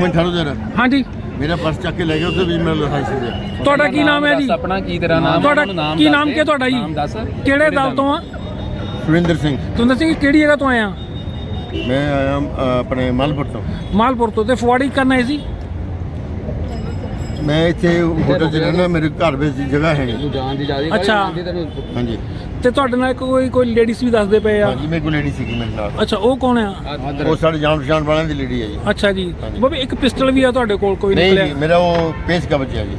ਮੈਂ ਠਹਿਰੋ ਜਰਾ। ਹਾਂਜੀ। ਮੇਰਾ ਪਰਸ ਚੱਕ ਕੇ ਲੈ ਗਿਆ ਉੱਥੇ ਵੀ ਮੇਰਾ ਲਾਇਸੈਂਸ ਹੈ ਤੁਹਾਡਾ ਕੀ ਨਾਮ ਹੈ ਜੀ? ਆਪਣਾ ਕੀ ਤੇਰਾ ਨਾਮ? ਤੁਹਾਡਾ ਕੀ ਨਾਮ। ਕੀ ਤੁਹਾਡਾ ਜੀ? ਨਾਮ ਦੱਸ। ਕਿਹੜੇ ਦਲ ਤੋਂ ਆ? ਸੁਰਿੰਦਰ ਸਿੰਘ। ਤੁਸੀਂ ਦੱਸੋ ਕਿ ਕਿਹੜੀ ਜਗ੍ਹਾ ਤੋਂ ਆਏ ਆ? ਮੈਂ ਆਇਆ ਆਪਣੇ ਮਾਲਪੁਰ ਤੋਂ। ਮਾਲਪੁਰ ਤੋਂ। ਤੇ ਫੁਆੜੀ ਕਰਨ ਆਏ ਸੀ? ਮੈਂ ਇੱਥੇ ਹੋਟਲ 'ਚ ਰਹਿਣਾ ਮੇਰੇ ਘਰ ਵਿੱਚ ਜਗ੍ਹਾ ਹੈ ਨਹੀਂ। ਤੂੰ ਜਾਣ ਦੀ ਜਾਦੀ ਅੱਛਾ। ਹਾਂਜੀ। ਤੇ ਤੁਹਾਡੇ ਨਾਲ ਕੋਈ ਕੋਈ ਲੇਡੀਜ਼ ਵੀ ਦੱਸਦੇ ਪਏ ਆ? ਹਾਂਜੀ ਮੇਰੇ ਕੋਲ ਲੇਡੀ ਸੀਗੀ ਮੇਰੇ ਨਾਲ। ਅੱਛਾ ਉਹ ਕੌਣ ਆ? ਉਹ ਸਾਡੇ ਜਾਣ ਪਛਾਣ ਵਾਲਿਆਂ ਦੀ ਲੇਡੀ ਹੈ ਜੀ। ਅੱਛਾ ਜੀ। ਬਾਬੇ ਇੱਕ ਪਿਸਟਲ ਵੀ ਆ ਤੁਹਾਡੇ ਕੋਲ ਕੋਈ ਨਹੀਂ ਜੀ ਮੇਰਾ ਉਹ ਪੇਜ ਕਬਜ਼ਾ ਜੀ।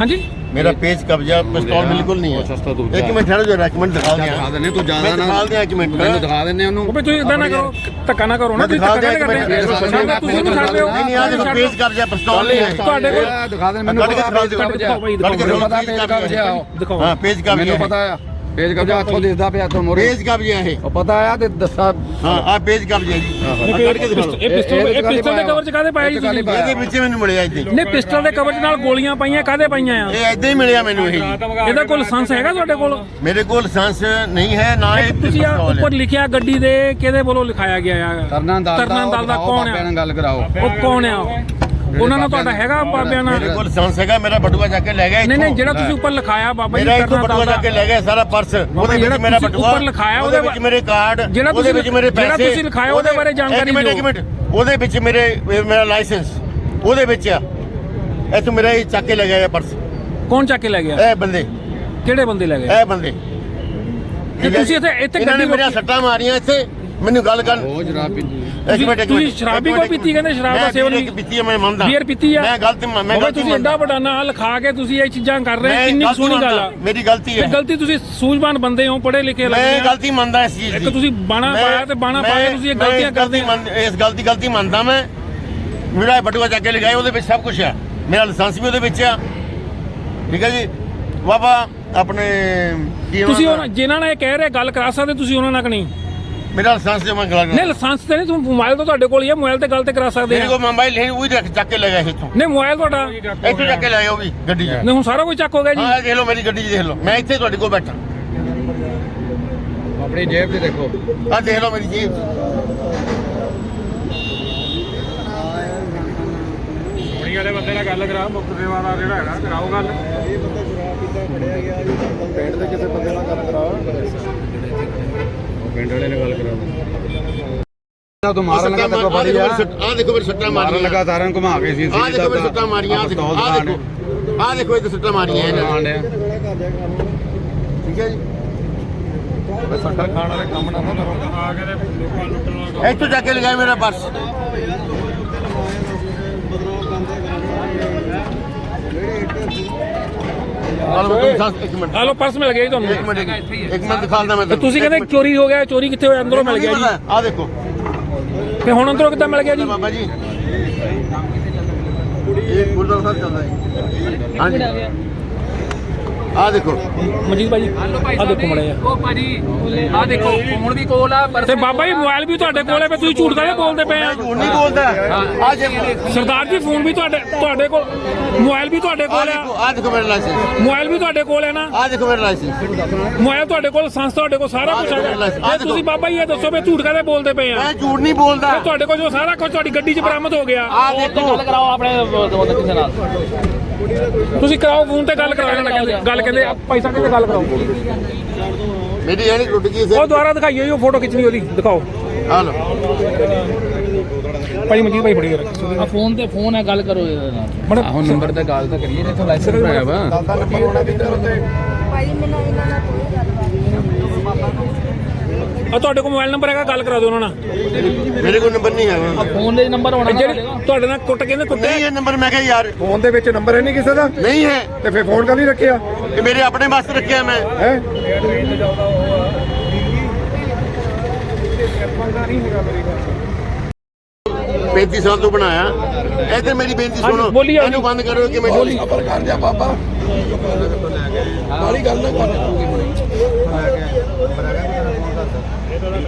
ਹਾਂਜੀ? ਮੇਰਾ ਪੇਜ ਕਬਜ਼ਾ ਪਿਸਤੌਲ ਬਿਲਕੁਲ ਨਹੀਂ ਹੈ। ਸਸਤਾ ਦੂਜਾ। ਇੱਕ ਮਿੰਟ ਠਹਿਰੋ ਜਰਾ ਇੱਕ ਮਿੰਟ ਦਿਖਾ ਦਿਆਂ ਦਿਖਾ ਦਿੰਨੇ ਤੂੰ ਜ਼ਿਆਦਾ ਦਿਖਾ ਨਾ ਦਿਆਂ ਇੱਕ ਮਿੰਟ। ਮੈਨੂੰ ਦਿਖਾ ਦਿੰਨੇ ਉਹਨੂੰ। ਬਾਬੇ ਤੁਸੀਂ ਇਦਾਂ ਨਾ ਕਰੋ ਧੱਕਾ ਨਾ ਕਰੋ ਨਾ ਤੁਸੀਂ ਦਿਖਾ ਧੱਕਾ ਨਾ ਕਰਦੇ। ਤੁਸੀਂ ਵੀ ਛੱਡ। ਦਿਓ ਨਹੀਂ ਨਹੀਂ ਆ ਦੇਖੋ ਪੇਜ ਕਬਜ਼ਾ ਪਿਸਤੌਲ ਨਹੀਂ ਹੈ। ਤੁਹਾਡੇ ਕੋਲ ਦਿਖਾ ਦੇ ਮੈਨੂੰ ਪਤਾ ਦਿਖਾ ਪੇਜ। ਕਬਜ਼ਾ ਦਿਖਾਓ ਉਹ। ਹਾਂ ਪੇਜ ਕਬਜ਼ਾ ਮੈਨੂੰ। ਪਤਾ ਆ ਪੇਜ ਕਬਜ਼ਾ ਹੱਥੋਂ ਦਿਸਦਾ ਪਿਆ ਤੋਂ ਮੋਰੇ। ਪੇਜ ਕਬਜ਼ਾ ਹੈ ਉਹ ਪਤਾ ਆ ਤੇ ਦੱਸਾ। ਹਾਂ ਆ ਪੇਜ ਕਬਜ਼ਾ ਜੀ। ਕੱਢ ਕੇ ਦਿਖਾ ਇਹ ਪਿਸਟਲ ਇਹ ਪਿਸਟਲ ਦੇ ਕਵਰ ਚ ਕਾਦੇ ਪਾਇਆ ਜੀ ਤੁਸੀਂ? ਇਹਦੇ ਵਿੱਚ ਮੈਨੂੰ ਮਿਲਿਆ ਇੱਥੇ। ਨਹੀਂ ਪਿਸਟਲ ਦੇ ਕਵਰ ਚ ਨਾਲ ਗੋਲੀਆਂ ਪਾਈਆਂ ਕਾਦੇ ਪਾਈਆਂ ਆ? ਇਹ ਏਦਾਂ ਹੀ ਮਿਲਿਆ ਮੈਨੂੰ ਇਹ। ਇਹਦਾ ਕੋਈ ਲਾਇਸੈਂਸ ਹੈਗਾ ਤੁਹਾਡੇ ਕੋਲ? ਮੇਰੇ ਕੋਲ ਲਾਇਸੈਂਸ ਨਹੀਂ ਹੈ ਨਾ ਇਹ ਤੁਸੀਂ। ਉੱਪਰ ਲਿਖਿਆ ਗੱਡੀ ਦੇ ਕਿਹਦੇ ਵੱਲੋਂ ਲਿਖਾਇਆ ਗਿਆ ਆ? ਤਰਨਾ ਦਲ ਦਾ ਕੌਣ ਆ? ਨਾਲ ਗੱਲ ਕਰਾਓ। ਉਹ ਕੌਣ ਆ ਉਹਨਾਂ ਨਾਲ ਤੁਹਾਡਾ ਹੈਗਾ ਬਾਬਿਆਂ ਨਾਲ? ਮੇਰੇ ਕੋਲ ਲਾਇਸੈਂਸ ਹੈਗਾ ਮੇਰਾ ਬਟੂਆ ਜਾ ਕੇ ਲੈ ਗਿਆ ਨਹੀਂ ਨਹੀਂ। ਜਿਹੜਾ ਤੁਸੀਂ ਉੱਪਰ ਲਿਖਾਇਆ ਬਾਬਾ ਜੀ ਮੇਰਾ ਬਟੂਆ ਦਾ ਕੇ ਲੈ ਗਿਆ ਸਾਰਾ ਪਰਸ। ਉਹਦੇ ਜਿਹੜਾ ਵਿੱਚ ਮੇਰਾ ਬਟੂਆ ਉੱਪਰ ਲਿਖਾਇਆ ਉਹਦੇ ਵਿੱਚ ਮੇਰੇ ਕਾਰਡ ਜਿਹੜਾ ਉਹਦੇ ਵਿੱਚ ਮੇਰੇ ਜਿਹੜਾ ਪੈਸੇ ਤੁਸੀਂ ਲਿਖਾਇਆ ਉਹਦੇ ਬਾਰੇ ਜਾਣਕਾਰੀ ਇੱਕ ਮਿੰਟ ਇੱਕ ਦਿਓ। ਮਿੰਟ। ਉਹਦੇ ਵਿੱਚ ਮੇਰੇ ਇਹ ਮੇਰਾ ਲਾਇਸੈਂਸ ਉਹਦੇ ਵਿੱਚ ਆ। ਇੱਥੋਂ ਮੇਰਾ ਇਹ ਚੱਕ ਕੇ ਲੈ ਗਿਆ ਇਹ ਪਰਸ। ਕੌਣ ਚੱਕ ਕੇ ਲੈ ਗਿਆ? ਇਹ ਬੰਦੇ। ਕਿਹੜੇ ਬੰਦੇ ਲੈ ਗਏ? ਇਹ ਬੰਦੇ। ਤੇ ਤੁਸੀਂ ਇੱਥੇ ਇੱਥੇ ਇਹਨਾਂ ਨੇ ਗੱਡੀ ਮੇਰੀਆਂ ਸੱਟਾਂ ਮਾਰੀਆਂ ਇੱਥੇ। ਮੈਨੂੰ ਗੱਲ ਕਰ ਉਹ ਜਨਾਬ ਇੱਕ ਤੁਸੀਂ- ਮਿੰਟ ਇੱਕ ਤੁਸੀਂ ਮਿੰਟ ਸ਼ਰਾਬ ਵੀ ਇੱਕ ਕੋਈ ਮਿੰਟ, ਪੀਤੀ ਕਹਿੰਦੇ? ਸ਼ਰਾਬ ਦਾ ਮੈਂ ਸੇਵਨ ਬੀਅਰ ਵੀ- ਪੀਤੀ ਹੈ ਮੈਂ ਮੰਨਦਾ। ਬੀਅਰ ਪੀਤੀ ਆ। ਮੈਂ ਗਲਤੀ ਮੈਂ ਬਾਬਾ ਗਲਤੀ ਤੁਸੀਂ ਐਡਾ ਵੱਡਾ ਨਾਂ ਲਿਖਾ ਕੇ ਤੁਸੀਂ ਇਹ ਚੀਜ਼ਾਂ ਕਰ ਰਹੇ ਹੋ। ਮੈਂ ਕਿੰਨੀ ਗਲਤੀ ਸੋਹਣੀ ਗੱਲ ਆ। ਮੰਨਦਾ, ਮੇਰੀ ਗਲਤੀ ਤੇ ਹੈ। ਗਲਤੀ ਤੁਸੀਂ ਸੂਝਵਾਨ ਬੰਦੇ ਹੋ ਪੜ੍ਹੇ ਲਿਖੇ ਲੱਗੇ ਮੈਂ ਆ। ਗਲਤੀ ਮੰਨਦਾ ਇਸ ਚੀਜ਼ ਦੀ। ਇੱਕ ਤੁਸੀਂ ਬਾਣਾ ਮੈਂ- ਪਾਇਆ ਤੇ ਬਾਣਾ ਪਾ ਕੇ ਮੈਂ- ਤੁਸੀਂ ਇਹ ਮੈਂ ਗਲਤੀਆਂ ਇਸ ਕਰਦੇ ਗਲਤੀ ਮੰਨ- ਇਸ ਗਲਤੀ ਗਲਤੀ ਮੰਨਦਾ ਮੈਂ। ਮੇਰਾ ਇਹ ਬਟੂਆ ਚੱਕ ਕੇ ਲਗਾਇਆ ਉਹਦੇ ਵਿੱਚ ਸਭ ਕੁਝ ਆ ਮੇਰਾ ਲਾਇਸੈਂਸ ਵੀ ਉਹਦੇ ਵਿੱਚ ਆ। ਠੀਕ ਹੈ ਜੀ? ਬਾਬਾ ਆਪਣੇ ਕੀ ਤੁਸੀਂ ਉਹਨਾਂ ਉਹਨਾਂ ਜਿਨ੍ਹਾਂ ਨਾਲ ਇਹ ਕਹਿ ਰਹੇ ਗੱਲ ਕਰਾ ਸਕਦੇ ਤੁਸੀਂ ਉਹਨਾਂ ਨਾਲ ਕਿ ਨਹੀਂ? ਮੇਰਾ ਲਾਇਸੈਂਸ ਜਮਾ ਕਰਾ ਨਹੀਂ ਲਾਇਸੈਂਸ ਤੇ ਨਹੀਂ ਤੁਸੀਂ ਮੋਬਾਈਲ ਤਾਂ ਤੁਹਾਡੇ ਕੋਲ ਹੀ ਹੈ ਮੋਬਾਈਲ ਤੇ ਗੱਲ ਤੇ ਕਰਾ ਸਕਦੇ ਮੇਰੇ ਆ। ਕੋਲ ਮੋਬਾਈਲ ਹੈ ਉਹ ਰੱਖ ਚੱਕ ਕੇ ਲਗਾਇਆ ਇੱਥੋਂ। ਨਹੀਂ ਮੋਬਾਈਲ ਤੁਹਾਡਾ ਇੱਥੋਂ ਚੱਕ ਕੇ ਲਾਇਆ ਉਹ ਵੀ ਗੱਡੀ 'ਚ। ਨਹੀਂ ਹੁਣ ਸਾਰਾ ਕੁਝ ਚੱਕ ਹੋ ਗਿਆ ਜੀ। ਹਾਂ ਇਹ ਦੇਖ ਲਓ ਮੇਰੀ ਗੱਡੀ 'ਚ ਦੇਖ ਲਓ। ਮੈਂ ਇੱਥੇ ਤੁਹਾਡੇ ਕੋਲ ਬੈਠਾ। ਆਪਣੀ ਜੇਬ 'ਚ ਦੇਖੋ। ਆਹ ਦੇਖ ਲਓ ਮੇਰੀ ਜੀਬ। ਕੁੜੀ ਵਾਲੇ ਬੰਦੇ ਨਾਲ ਗੱਲ ਕਰਾ ਮੁੱਖ ਸੇਵਾ ਦਾ ਜਿਹੜਾ ਹੈਗਾ ਕਰਾਓ ਗੱਲ। ਉਹ ਪਿੰਡ ਵਾਲੇ ਨਾਲ ਗੱਲ ਕਰਾਓ ਤੂੰ ਮਾਰਨ ਲੱਗਾ ਤੇ ਬੜੀ ਆ। ਆਹ ਦੇਖੋ ਮੇਰੀ ਸੱਟਾਂ ਮਾਰਨ ਮਾਰੀਆਂ। ਲੱਗਾ ਸਾਰਿਆਂ ਨੂੰ ਘੁਮਾ ਕੇ ਸੀ ਆਹ ਦੇਖੋ ਮੇਰੀ ਸੱਟਾਂ ਮਾਰੀਆਂ ਆਹ ਦੇਖੋ ਆਹ ਦੇਖੋ। ਆਹ ਦੇਖੋ ਇਹ ਸੱਟਾਂ ਮਾਰੀਆਂ ਇਹਨਾਂ। ਨੇ ਠੀਕ ਹੈ ਜੀ। ਸੱਟਾ ਖਾਣ ਵਾਲੇ ਕੰਮ ਨਾ ਕਰੋ ਆ ਕੇ ਲੋਕਾਂ ਨੂੰ ਲੁੱਟਣ ਲੱਗ ਇੱਥੋਂ ਜਾ ਕੇ ਲਗਾਇਆ ਮੇਰਾ ਪਰਸ। ਨਾਲ ਮੈਂ ਤੁਹਾਨੂੰ ਦੱਸ- ਇੱਕ ਮਿੰਟ। ਹਲੋ ਪਰਸ ਮਿਲ ਗਿਆ ਜੀ ਤੁਹਾਨੂੰ। ਇੱਕ ਮਿੰਟ ਇੱਕ ਮਿੰਟ ਦਿਖਾਉਂਦਾ ਮੈਂ ਤੇ ਤੁਸੀਂ ਕਹਿੰਦੇ ਚੋਰੀ ਹੋ ਗਿਆ ਚੋਰੀ ਕਿੱਥੇ ਹੋਇਆ? ਅੰਦਰੋਂ ਮਿਲ ਗਿਆ ਜੀ। ਆਹ ਦੇਖੋ। ਤੇ ਹੁਣ ਅੰਦਰੋਂ ਕਿੱਦਾਂ ਮਿਲ ਗਿਆ ਜੀ? ਬਾਬਾ ਜੀ। ਇਹ ਗੁਰਦੁਆਰਾ ਸਾਹਿਬ ਚੱਲਦਾ ਹੈ ਹਾਂਜੀ। ਆਹ ਦੇਖੋ। ਮਨਜੀਤ ਭਾਈ ਆ ਦੇਖੋ ਮੜਾ ਉਹ ਭਾਜੀ ਆ ਦੇਖੋ ਫੋਨ ਵੀ ਕੋਲ ਆ ਪਰ ਤੇ ਬਾਬਾ ਜੀ ਮੋਬਾਈਲ ਵੀ ਤੁਹਾਡੇ ਕੋਲ ਹੈ ਤੁਸੀਂ ਝੂਠ ਕਾਹਦੇ ਬੋਲਦੇ ਪਏ ਆ? ਝੂਠ ਨਹੀਂ ਬੋਲਦਾ। ਆਹ ਜੇ ਸਰਦਾਰ ਜੀ ਫੋਨ ਵੀ ਤੁਹਾਡੇ ਤੁਹਾਡੇ ਕੋਲ ਮੋਬਾਈਲ ਵੀ ਤੁਹਾਡੇ ਕੋਲ ਆ। ਦੇਖੋ ਆਹ ਦੇਖੋ ਮੇਰਾ ਲਾਇਸੈਂਸ ਮੋਬਾਈਲ ਵੀ ਤੁਹਾਡੇ ਕੋਲ ਹੈ ਨਾ। ਆਹ ਦੇਖੋ ਮੇਰਾ ਲਾਇਸੈਂਸ ਮੋਬਾਈਲ ਤੁਹਾਡੇ ਕੋਲ ਸੰਸ ਤੁਹਾਡੇ ਕੋਲ ਸਾਰਾ ਕੁਝ ਹੈਗਾ ਤੁਸੀਂ ਬਾਬਾ ਜੀ ਇਹ ਦੱਸੋ ਵੀ ਝੂਠ ਕਾਹਦੇ ਬੋਲਦੇ ਪਏ ਆ? ਮੈਂ ਝੂਠ ਨਹੀਂ ਬੋਲਦਾ। ਤੁਹਾਡੇ ਕੋਲ ਜੋ ਸਾਰਾ ਕੁਝ ਤੁਹਾਡੀ ਗੱਡੀ 'ਚ ਬਰਾਮਦ ਹੋ ਗਿਆ। ਆਹ ਦੇਖੋ। ਕਰਾਓ ਆਪਣੇ ਦੋਸਤ ਕਿਸੇ ਨਾਲ। ਤੁਸੀਂ ਕਰਾਓ ਫੋਨ ਤੇ ਗੱਲ ਕਰਾਓ ਇਹਨਾਂ ਨਾਲ ਗੱਲ ਕਹਿੰਦੇ ਆ, ਪੈਸਾ ਕਹਿੰਦੇ ਗੱਲ ਕਰਾਓ। ਮੇਰੀ ਯਾਨੀ ਟੁੱਟ ਗਈ ਉਹ ਸੀ ਦੁਬਾਰਾ ਦਿਖਾਈਓ ਜੀ ਉਹ ਫੋਟੋ ਖਿੱਚਣੀ ਉਹਦੀ ਦਿਖਾਓ। ਆਹ ਲਓ। ਭਾਈ ਮਨਜੀਤ ਭਾਈ ਫੜੀ ਰੱਖ ਆ ਫੋਨ ਤੇ ਫੋਨ ਹੈ ਗੱਲ ਕਰੋ ਇਹਦੇ ਨਾਲ। ਹੁਣ ਨੰਬਰ ਤੇ ਗੱਲ ਤਾਂ ਕਰੀਏ ਜਿੱਥੋਂ ਲਾਇਸੈਂਸ ਬਣਾਇਆ ਵਾ। ਭਾਈ ਮੈਨੂੰ ਇਹਨਾਂ ਨਾਲ ਕੋਈ ਨਹੀਂ ਆ ਤੁਹਾਡੇ ਕੋਲ ਮੋਬਾਈਲ ਨੰਬਰ ਹੈਗਾ? ਗੱਲ ਕਰਾ ਦਿਓ ਉਹਨਾਂ ਨਾਲ। ਮੇਰੇ ਕੋਲ ਨੰਬਰ ਨਹੀਂ ਹੈਗਾ। ਫੋਨ ਦੇ ਨੰਬਰ ਹੋਣਾ ਜਿਹੜੇ ਤੁਹਾਡੇ ਨਾਲ ਕੁੱਟ ਕਹਿੰਦੇ ਕੁੱਟੇ ਨਹੀਂ ਇਹ ਨੰਬਰ ਮੈਂ ਕਿਹਾ ਯਾਰ। ਫੋਨ ਦੇ ਵਿੱਚ ਨੰਬਰ ਹੈ ਨਹੀਂ ਕਿਸੇ ਦਾ? ਨਹੀਂ ਹੈ। ਤੇ ਫਿਰ ਫੋਨ ਕਰ ਨਹੀਂ ਰੱਖਿਆ? ਇਹ ਮੇਰੇ ਆਪਣੇ ਵਾਸਤੇ ਰੱਖਿਆ ਮੈਂ। ਹੈ? 35 ਸਾਲ ਤੋਂ ਬਣਾਇਆ। ਇੱਧਰ ਮੇਰੀ ਬੇਨਤੀ ਸੁਣੋ। ਬੋਲੀ ਆ ਜੀ। ਇਹਨੂੰ ਬੰਦ ਕਰੋ ਕਿ ਮੈਂ ਖਬਰ ਕਰ ਜਾ ਬਾਬਾ। ਬਾਲੀ ਗੱਲ ਨਾ ਕਰ। ਹੈਲੋ।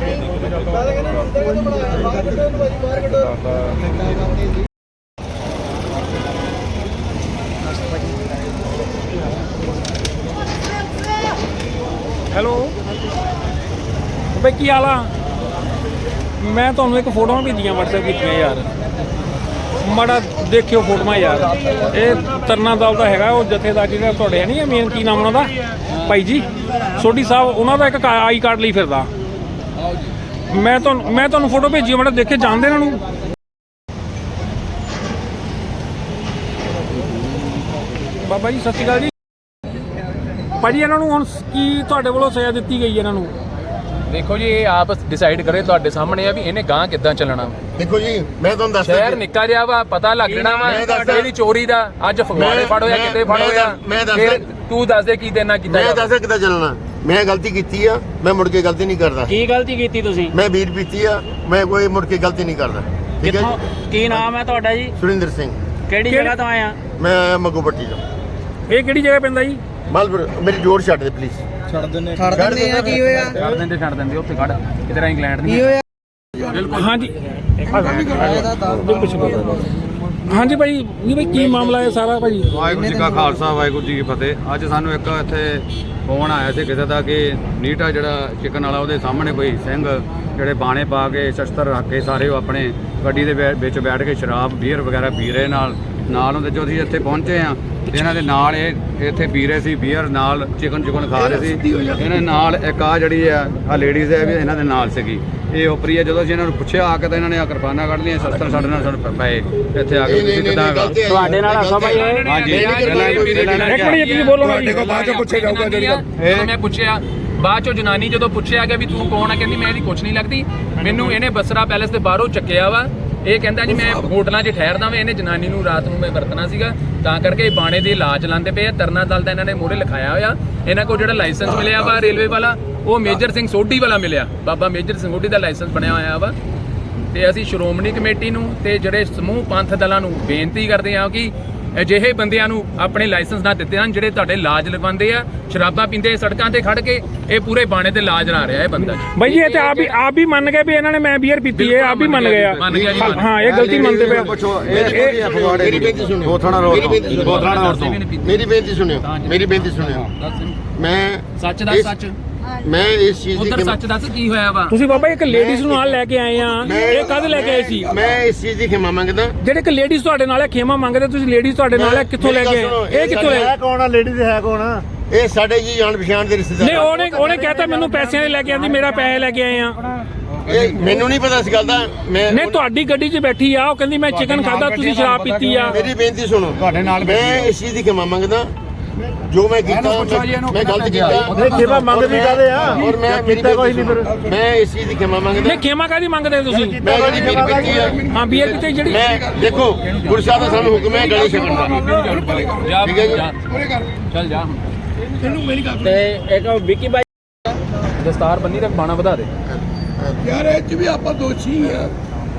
ਬਈ ਕੀ ਹਾਲ ਆ? ਮੈਂ ਤੁਹਾਨੂੰ ਇੱਕ ਫੋਟੋਆਂ ਭੇਜੀਆਂ WhatsApp ਕੀਤੀਆਂ ਯਾਰ। ਮਾੜਾ ਦੇਖਿਓ ਫੋਟੋਆਂ ਯਾਰ। ਇਹ ਤਰਨਾ ਦਲ ਦਾ ਹੈਗਾ, ਉਹ ਜਥੇਦਾਰ ਜਿਹੜਾ ਤੁਹਾਡੇ ਹੈ ਨਹੀਂ ਮੇਨ ਕੀ ਨਾਮ ਉਹਨਾਂ ਦਾ? ਭਾਈ ਜੀ, ਸੋਢੀ ਸਾਹਿਬ, ਉਹਨਾਂ ਦਾ ਇੱਕ ਆਈ ਕਾਰਡ ਲਈ ਫਿਰਦਾ। ਮੈਂ ਤੁਹਾਨੂੰ ਮੈਂ ਤੁਹਾਨੂੰ ਫੋਟੋ ਭੇਜੀ ਮਾੜਾ ਦੇਖੇ ਜਾਣਦੇ ਇਹਨਾਂ ਨੂੰ। ਬਾਬਾ ਜੀ ਸਤਿ ਸ਼੍ਰੀ ਅਕਾਲ ਜੀ। ਭਾਜੀ ਇਹਨਾਂ ਨੂੰ ਹੁਣ ਕੀ ਤੁਹਾਡੇ ਵੱਲੋਂ ਸਜ਼ਾ ਦਿੱਤੀ ਗਈ ਇਹਨਾਂ ਨੂੰ? ਦੇਖੋ ਜੀ ਇਹ ਆਪ ਡਿਸਾਈਡ ਕਰੇ ਤੁਹਾਡੇ ਸਾਹਮਣੇ ਆ ਵੀ ਇਹਨੇ ਗਾਂ ਕਿੱਦਾਂ ਚੱਲਣਾ। ਦੇਖੋ ਜੀ ਮੈਂ ਤੁਹਾਨੂੰ ਦੱਸਦਾ ਸ਼ਹਿਰ ਨਿੱਕਾ ਜਿਹਾ ਵਾ ਪਤਾ ਲੱਗਣਾ ਵਾ ਇਹਦੀ ਚੋਰੀ ਦਾ ਅੱਜ ਫਗਵਾੜੇ ਮੈਂ- ਫੜੋ ਜਾਂ ਮੈਂ- ਕਿਤੇ ਫੜੋ ਮੈਂ ਜਾਂ ਦੱਸ- ਮੈਂ ਦੱਸਦਾ- ਤੂੰ ਦੱਸ ਦੇ ਕੀ ਦੇਣਾ ਕੀਤਾ ਮੈਂ ਜਾਵੇ। ਦੱਸਦਾ ਕਿੱਦਾਂ ਚੱਲਣਾ। ਮੈਂ ਗਲਤੀ ਕੀਤੀ ਆ ਮੈਂ ਮੁੜ ਕੇ ਗਲਤੀ ਨਹੀਂ ਕਰਦਾ। ਕੀ ਗਲਤੀ ਕੀਤੀ ਤੁਸੀਂ? ਮੈਂ ਵੀਰ ਪੀਤੀ ਆ ਮੈਂ ਕੋਈ ਮੁੜ ਕੇ ਗਲਤੀ ਨਹੀਂ ਕਰਦਾ। ਠੀਕ ਹੈ ਕਿੱਥੋਂ? ਜੀ ਕੀ ਨਾਮ ਹੈ ਤੁਹਾਡਾ ਜੀ? ਸੁਰਿੰਦਰ ਸਿੰਘ। ਕਿਹੜੀ ਜਗ੍ਹਾ ਤੋਂ ਆਏ ਆ? ਮੈਂ ਆਇਆ ਮੱਗੂ ਪੱਟੀ ਤੋਂ। ਇਹ ਕਿਹੜੀ ਜਗ੍ਹਾ ਪੈਂਦਾ ਜੀ? ਮਾਲਪੁਰ ਮੇਰੀ ਜੋੜ ਛੱਡ ਦੇ ਪਲੀਜ਼ ਛੱਡ ਦਿੰਦੇ ਆ। ਕੀ ਹੋਇਆ? ਛੱਡ ਦਿੰਦੇ ਛੱਡ ਦਿੰਦੇ ਉੱਥੇ ਖੜ। ਕਿਧਰ ਇੰਗਲੈਂਡ ਦੀ ਹਾਂਜੀ। ਹਾਂਜੀ ਭਾਈ ਜੀ ਭਾਈ ਕੀ ਮਾਮਲਾ ਹੈ ਸਾਰਾ ਭਾਈ? ਵਾਹਿਗੁਰੂ ਜੀ ਕਾ ਖਾਲਸਾ, ਵਾਹਿਗੁਰੂ ਜੀ ਕੀ ਫਤਿਹ। ਅੱਜ ਸਾਨੂੰ ਇੱਕ ਇੱਥੇ ਫੋਨ ਆਇਆ ਸੀ ਕਿਸੇ ਦਾ ਕਿ ਨੀਟਾ ਜਿਹੜਾ ਚਿਕਨ ਵਾਲਾ ਉਹਦੇ ਸਾਹਮਣੇ ਕੋਈ ਸਿੰਘ ਜਿਹੜੇ ਬਾਣੇ ਪਾ ਕੇ ਸ਼ਸਤਰ ਰੱਖ ਕੇ ਸਾਰੇ ਉਹ ਆਪਣੇ ਗੱਡੀ ਦੇ ਵਿੱਚ ਬੈਠ ਕੇ ਸ਼ਰਾਬ ਬੀਅਰ ਵਗੈਰਾ ਪੀ ਰਹੇ ਨਾਲ ਨਾਲ ਉਹਦੇ ਜੋ ਅਸੀਂ ਇੱਥੇ ਪਹੁੰਚੇ ਆ ਤੇ ਇਹਨਾਂ ਦੇ ਨਾਲ ਇਹ ਇੱਥੇ ਪੀ ਰਹੇ ਸੀ ਬੀਅਰ ਨਾਲ ਚਿਕਨ ਚਿਕਨ ਖਾ ਰਹੇ ਸੀ। ਇਹਨਾਂ ਨਾਲ ਇੱਕ ਆ ਜਿਹੜੀ ਆ ਆ ਲੇਡੀਜ਼ ਹੈ ਵੀ ਇਹਨਾਂ ਦੇ ਨਾਲ ਸੀਗੀ। ਇਹ ਉਪਰੀ ਹੈ ਜਦੋਂ ਅਸੀਂ ਇਹਨਾਂ ਨੂੰ ਪੁੱਛਿਆ ਆ ਕੇ ਤਾਂ ਇਹਨਾਂ ਨੇ ਆ ਕਿਰਪਾਨਾਂ ਕੱਢ ਲਈਆਂ ਸ਼ਸਤਰ ਸਾਡੇ ਨਾਲ ਸਾਡੇ ਪਏ। ਇੱਥੇ ਆ ਕੇ ਤੁਸੀਂ ਕਿੱਦਾਂ ਹੈਗਾ? ਤੁਹਾਡੇ ਨਾਲ ਹੱਸਾ ਭਾਈ ਹਾਂਜੀ। ਇੱਕ ਮਿੰਟ ਜੀ ਤੁਸੀਂ ਬੋਲੋ ਨਾ ਜੀ ਦੇਖੋ ਬਾਅਦ ਚ ਪੁੱਛਿਆ ਜਾਊਗਾ ਜਿਹੜੀ ਮੈਂ ਪੁੱਛਿਆ ਬਾਅਦ ਚੋਂ ਜਨਾਨੀ ਜਦੋਂ ਪੁੱਛਿਆ ਗਿਆ ਵੀ ਤੂੰ ਕੌਣ ਆ, ਕਹਿੰਦੀ ਮੈਂ ਇਹਦੀ ਕੁਛ ਨਹੀਂ ਲੱਗਦੀ। ਮੈਨੂੰ ਇਹਨੇ ਬਸਰਾ ਪੈਲੇਸ ਦੇ ਬਾਹਰੋਂ ਚੱਕਿਆ ਵਾ। ਇਹ ਕਹਿੰਦਾ ਜੀ, ਮੈਂ ਹੋਟਲਾਂ 'ਚ ਠਹਿਰਦਾ ਵਾਂ, ਇਹਨੇ ਜਨਾਨੀ ਨੂੰ ਰਾਤ ਨੂੰ ਮੈਂ ਵਰਤਣਾ ਸੀਗਾ। ਤਾਂ ਕਰਕੇ ਇਹ ਬਾਣੇ ਦੇ ਇਲਾਜ ਲਾਉਂਦੇ ਪਏ ਆ। ਤਰਨਾ ਦਲ ਦਾ ਇਹਨਾਂ ਨੇ ਮੋਹਰੇ ਲਿਖਾਇਆ ਹੋਇਆ। ਇਹਨਾਂ ਕੋਲ ਜਿਹੜਾ ਲਾਇਸੈਂਸ ਮਿਲਿਆ ਵਾ ਰੇਲਵੇ ਵਾਲਾ, ਉਹ ਮੇਜਰ ਸਿੰਘ ਸੋਢੀ ਵਾਲਾ ਮਿਲਿਆ। ਬਾਬਾ ਮੇਜਰ ਸਿੰਘ ਸੋਢੀ ਦਾ ਲਾਇਸੈਂਸ ਬਣਿਆ ਹੋਇਆ ਵਾ। ਤੇ ਅਸੀਂ ਸ਼੍ਰੋਮਣੀ ਕਮੇਟੀ ਨੂੰ ਤੇ ਜਿਹੜੇ ਸਮੂਹ ਪੰਥ ਦਲਾਂ ਨੂੰ ਬੇਨਤੀ ਕਰਦੇ ਹਾਂ ਕਿ ਅਜਿਹੇ ਬੰਦਿਆਂ ਨੂੰ ਆਪਣੇ ਲਾਇਸੈਂਸ ਨਾ ਦਿੱਤੇ ਹਨ ਜਿਹੜੇ ਤੁਹਾਡੇ ਲਾਜ ਲਗਵਾਉਂਦੇ ਆ ਸ਼ਰਾਬਾਂ ਪੀਂਦੇ ਸੜਕਾਂ ਤੇ ਖੜ ਕੇ ਇਹ ਪੂਰੇ ਬਾਣੇ ਤੇ ਲਾਜ ਲਾ ਰਿਹਾ ਇਹ ਬੰਦਾ ਜੀ। ਭਾਈ ਜੀ ਇਹ ਤੇ ਆਪ ਵੀ ਆਪ ਵੀ ਮੰਨ ਗਏ ਵੀ ਇਹਨਾਂ ਨੇ ਮੈਂ ਬੀਅਰ ਪੀਤੀ ਹੈ ਆਪ ਵੀ ਮੰਨ ਗਏ ਆ। ਹਾਂ ਇਹ ਗਲਤੀ ਮੰਨਦੇ ਪਏ। ਪੁੱਛੋ ਇਹ ਫਗਵਾੜੇ ਮੇਰੀ ਬੇਨਤੀ ਸੁਣਿਓ। ਗੋਥਾਣਾ ਰੋਡ ਮੇਰੀ ਬੇਨਤੀ ਤੋਂ। ਰੋਡ ਤੋਂ। ਮੇਰੀ ਬੇਨਤੀ ਸੁਣਿਓ। ਮੇਰੀ ਬੇਨਤੀ ਸੁਣਿਓ। ਮੈਂ ਸੱਚ ਦਾ ਸੱਚ। ਮੈਂ ਇਸ ਚੀਜ਼ ਦੀ ਉਧਰ ਸੱਚ ਦੱਸ ਕੀ ਹੋਇਆ ਵਾ? ਤੁਸੀਂ ਬਾਬਾ ਇੱਕ ਲੇਡੀਜ਼ ਨੂੰ ਨਾਲ ਲੈ ਕੇ ਆਏ ਆ। ਇਹ ਕਦ ਲੈ ਕੇ ਆਏ ਸੀ? ਮੈਂ ਇਸ ਚੀਜ਼ ਦੀ ਖਿਮਾ ਮੰਗਦਾ। ਜਿਹੜੇ ਇੱਕ ਲੇਡੀਜ਼ ਤੁਹਾਡੇ ਨਾਲ ਹੈ ਖੇਮਾ ਮੰਗਦੇ ਤੁਸੀਂ ਲੇਡੀਜ਼ ਤੁਹਾਡੇ ਨਾਲ ਹੈ ਕਿੱਥੋਂ ਲੈ ਕੇ ਆਏ? ਇਹ ਕਿੱਥੋਂ ਲੈ ਕੌਣ ਆ? ਲੇਡੀਜ਼ ਹੈ ਕੌਣ ਆ? ਇਹ ਸਾਡੇ ਜੀ ਜਾਣ ਪਛਾਣ ਦੇ ਰਿਸ਼ਤੇਦਾਰ ਨਹੀਂ ਉਹਨੇ ਉਹਨੇ ਕਹਿਤਾ ਮੈਨੂੰ ਪੈਸਿਆਂ ਦੇ ਲੈ ਕੇ ਆਂਦੀ ਮੇਰਾ ਪੈਸੇ ਲੈ ਕੇ ਆਏ ਆ। ਇਹ ਮੈਨੂੰ ਨਹੀਂ ਪਤਾ ਇਸ ਗੱਲ ਦਾ। ਮੈਂ ਨਹੀਂ ਤੁਹਾਡੀ ਗੱਡੀ 'ਚ ਬੈਠੀ ਆ ਉਹ ਕਹਿੰਦੀ ਮੈਂ ਚਿਕਨ ਖਾਦਾ ਤੁਸੀਂ ਸ਼ਰਾਬ ਪੀਤੀ ਆ। ਮੇਰੀ ਬੇਨਤੀ ਸੁਣੋ। ਤੁਹਾਡੇ ਨਾਲ ਮੈਂ ਇਸ ਚੀਜ਼ ਦੀ ਖਿਮਾ ਮੰਗਦਾ। ਜੋ ਮੈਂ ਕੀਤਾ ਮੈਂ ਗਲਤ ਕੀਤਾ। ਨਹੀਂ, ਖਿਮਾ ਮੰਗਦੇ ਕਾਹਦੇ ਆ? ਔਰ ਮੈਂ ਮੇਰੀ ਕੀਤਾ ਕੋਈ ਨਹੀਂ ਫਿਰ। ਮੈਂ ਇਸ ਚੀਜ਼ ਦੀ ਖਿਮਾ ਮੰਗਦਾ। ਨਹੀਂ ਖੇਮਾ ਕਾਦੀ ਮੰਗਦੇ ਤੁਸੀਂ? ਮੈਂ ਜਿਹੜੀ ਮੇਰੀ ਬੇਨਤੀ ਆ। ਹਾਂ ਬੀਅਰ ਪੀਤੀ ਜਿਹੜੀ ਮੈਂ ਦੇਖੋ ਗੁਰੂ ਸਾਹਿਬ ਦਾ ਸਾਨੂੰ ਹੁਕਮ ਹੈ ਗਲੇ ਛਕਣ ਦਾ। ਠੀਕ ਹੈ ਜੀ। ਜਾ। ਚੱਲ ਜਾ ਤੇ ਇੱਕ ਵਿੱਕੀ ਬਾਈ ਦਸਤਾਰ ਬੰਨੀ ਤੇ ਬਾਣਾ ਵਧਾ ਦੇ। ਯਾਰ ਇਹ ਚ ਵੀ ਆਪਾਂ ਦੋਸ਼ੀ ਆ।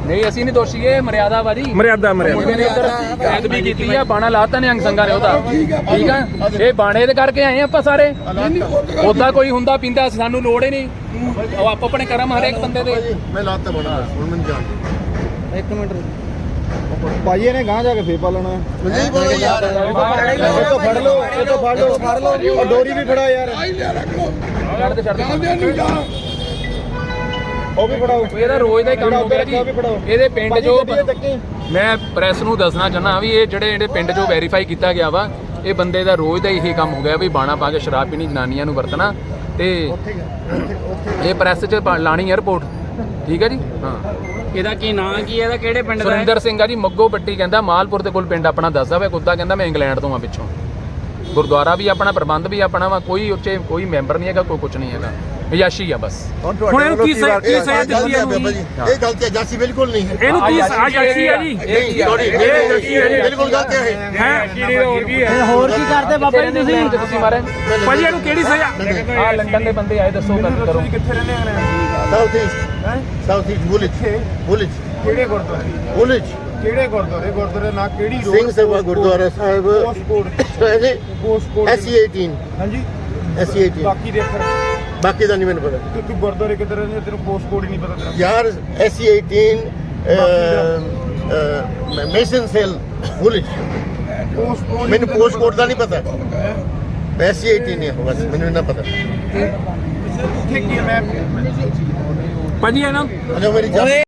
ਨਹੀਂ ਅਸੀਂ ਨਹੀਂ ਦੋਸ਼ੀ ਇਹ ਮਰਿਆਦਾ ਵਾ ਜੀ ਮਰਿਆਦਾ। ਮਰਿਆਦਾ ਮੁੰਡੇ ਨੇ ਇੱਧਰ ਕੈਦ ਵੀ ਕੀਤੀ ਆ ਬਾਣਾ ਲਾਤਾ ਨੇ ਅੰਗ ਸੰਗਾ ਨੇ ਉਹਦਾ। ਠੀਕ ਆ ਇਹ ਬਾਣੇ ਦੇ ਕਰਕੇ ਆਏ ਆਪਾਂ ਸਾਰੇ? ਉਦਾਂ ਕੋਈ ਹੁੰਦਾ ਪਿੰਦਾ ਸਾਨੂੰ ਲੋੜ ਹੀ ਨਹੀਂ। ਉਹ ਆਪ ਆਪਣੇ ਕਰਮ ਹਰੇਕ ਬੰਦੇ ਦੇ। ਮੈਂ ਲਾਤਾ ਬਣਾ ਹੁਣ ਮੈਨੂੰ ਜਾਣ ਇੱਕ ਮਿੰਟ ਭਾਈ ਇਹਨੇ ਗਾਂ ਜਾ ਕੇ ਫੇਪਾ ਲਾਉਣਾ ਨਹੀਂ ਬੋਲੋ ਯਾਰ। ਇਹ ਤੋਂ ਫੜ ਲਓ ਇਹ ਤੋਂ ਫੜ ਲਓ ਫੜ ਲਓ। ਡੋਰੀ ਵੀ ਫੜਾ ਯਾਰ। ਛੱਡ ਦੇ ਛੱਡ ਦੇ। ਉਹ ਵੀ ਫੜਾਓ। ਇਹਦਾ ਰੋਜ਼ ਦਾ ਹੀ ਕੰਮ ਹੋ ਗਿਆ ਜੀ ਉਹ ਵੀ ਫੜਾਓ। ਇਹਦੇ ਪਿੰਡ ਭਾਜੀ ਜੋ ਗੱਡੀ ਤੇ ਚੱਕੀ। ਮੈਂ ਪ੍ਰੈਸ ਨੂੰ ਦੱਸਣਾ ਚਾਹਨਾ ਵੀ ਇਹ ਜਿਹੜੇ ਜਿਹੜੇ ਪਿੰਡ ਜੋ ਵੈਰੀਫਾਈ ਕੀਤਾ ਗਿਆ ਵਾ ਇਹ ਬੰਦੇ ਦਾ ਰੋਜ਼ ਦਾ ਇਹੀ ਕੰਮ ਹੋ ਗਿਆ ਵੀ ਬਾਣਾ ਪਾ ਕੇ ਸ਼ਰਾਬ ਪੀਣੀ ਜਨਾਨੀਆਂ ਨੂੰ ਵਰਤਣਾ ਤੇ ਇਹ ਪ੍ਰੈਸ 'ਚ ਲਾਣੀ 에ਅਰਪੋਰਟ ਠੀਕ ਹੈ ਜੀ? ਹਾਂ। ਇਹਦਾ ਕੀ ਨਾਂ ਕੀ ਹੈ ਇਹਦਾ ਕਿਹੜੇ ਪਿੰਡ ਦਾ ਹੈ? ਸੁਰਿੰਦਰ ਸਿੰਘ ਆ ਜੀ ਮੱਗੋ ਪੱਟੀ ਕਹਿੰਦਾ ਮਾਲਪੁਰ ਦੇ ਕੋਲ ਪਿੰਡ ਆਪਣਾ ਦੱਸਦਾ ਵਾ ਕੁੱਦਾ ਕਹਿੰਦਾ ਮੈਂ ਇੰਗਲੈਂਡ ਤੋਂ ਆ ਪਿੱਛੋਂ। ਗੁਰਦੁਆਰਾ ਵੀ ਆਪਣਾ ਪ੍ਰਬੰਧ ਵੀ ਆਪਣਾ ਵਾ ਕੋਈ ਉੱਚੇ ਕੋਈ ਮੈਂਬਰ ਨਹੀਂ ਹੈਗਾ ਕੋਈ ਕੁਝ ਨਹੀਂ ਹੈਗਾ। ਯਾਸ਼ੀ ਆ ਬਸ। ਹੁਣ ਇਹਨੂੰ ਕੀ ਸਜ਼ਾ ਕੀ ਸਜ਼ਾ ਦਿੱਤੀ ਹੈ? ਇਹ ਗਲਤ ਹੈ ਜਾਸੀ ਬਿਲਕੁਲ ਨਹੀਂ ਹੈ। ਇਹਨੂੰ ਕੀ ਸਜ਼ਾ ਜਾਸੀ ਹੈ ਜੀ? ਨਹੀਂ ਸੌਰੀ ਬਿਲਕੁਲ ਗਲਤ ਹੈ ਇਹ। ਹੈ ਹੋਰ ਕੀ ਕਰਦੇ ਬਾਬਾ ਜੀ ਤੁਸੀਂ? ਤੁਸੀਂ ਤੁਸੀਂ ਮਾਰੇ? ਭਾਜੀ ਇਹਨੂੰ ਕਿਹੜੀ ਸਜ਼ਾ? ਆ ਲੰਡਨ ਦੇ ਬੰਦੇ ਆਏ ਦੱਸੋ ਗੱਲ ਕਰੋ। ਸਾਊਥ ਈਸਟ ਸਾਊਥ ਈਸਟ ਬੁਲਿਚ ਬੁਲਿਚ ਕਿਹੜੇ ਗੁਰਦੁਆਰੇ? ਬੁਲਿਚ ਕਿਹੜੇ ਗੁਰਦੁਆਰੇ? ਗੁਰਦੁਆਰੇ ਨਾ ਕਿਹੜੀ Singh Sabha Gurdwara Sahib. Postcode postcode SC 18 ਹਾਂਜੀ। ਐਸਸੀ 18 ਬਾਕੀ ਦੇ ਅੱਖਰ ਬਾਕੀ ਦਾ ਨਹੀਂ ਮੈਨੂੰ ਪਤਾ। ਤੂੰ ਤੂੰ ਗੁਰਦੁਆਰੇ ਕਿੱਧਰ ਰਹਿੰਦੇ ਤੈਨੂੰ ਪੋਸਟਕੋਡ ਹੀ ਨਹੀਂ ਪਤਾ ਤੇਰਾ। ਯਾਰ ਐਸਸੀ 18 ਮੇਸਨ ਸੈਲ ਪੋਸਟਕੋਡ ਮੈਨੂੰ ਪੋਸਟ ਕੋਡ ਦਾ ਨਹੀਂ ਪਤਾ। ਐਸਸੀ 18 ਹੈ ਬਸ ਮੈਨੂੰ ਇਹਨਾਂ ਪਤਾ। ਇੱਥੇ ਕੀ ਹੈ ਮੈਂ ਭਾਜੀ ਇਹਨਾਂ ਅਜਾ ਮੇਰੀ